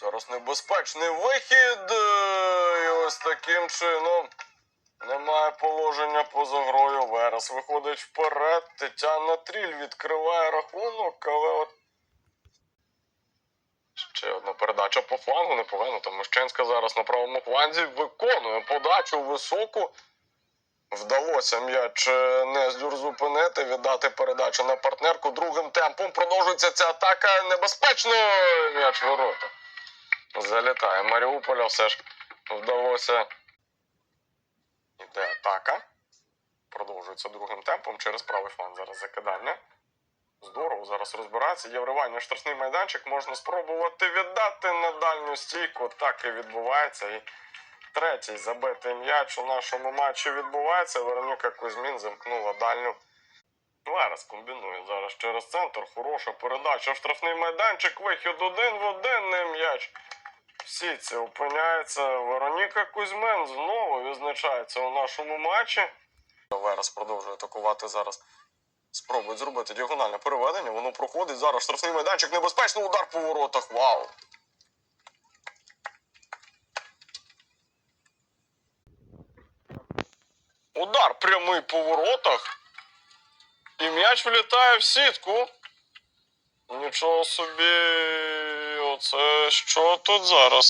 Зараз небезпечний вихід. е, І ось таким чином немає положення поза грою. Верес виходить вперед. Тетяна Тріль відкриває рахунок, але от. Ще одна передача по флангу непогано. Там Мещенська зараз на правому фланзі виконує подачу високу. Вдалося м'яч е, Нездюр зупинити, віддати передачу на партнерку. Другим темпом продовжується ця атака. Небезпечно м'яч ворота. Залітає Маріуполя, все ж вдалося. Іде атака. Продовжується другим темпом через правий фланг. Зараз закидання. Здорово, зараз розбирається. Є вривання штрафний майданчик. Можна спробувати віддати на дальню стійку. Так і відбувається. І третій забитий м'яч у нашому матчі відбувається. Вероніка Кузьмін замкнула дальню. Зараз комбінує зараз через центр. Хороша передача штрафний майданчик. Вихід один в один. Не м'яч. Всі це опиняється. Вероніка Кузьмен знову відзначається у нашому матчі. Верес продовжує атакувати зараз. Спробують зробити діагональне переведення. Воно проходить. Зараз штрафний майданчик. Небезпечний удар по воротах. Вау! Удар прямий по воротах. І м'яч влітає в сітку. Нічого собі. Оце що тут зараз?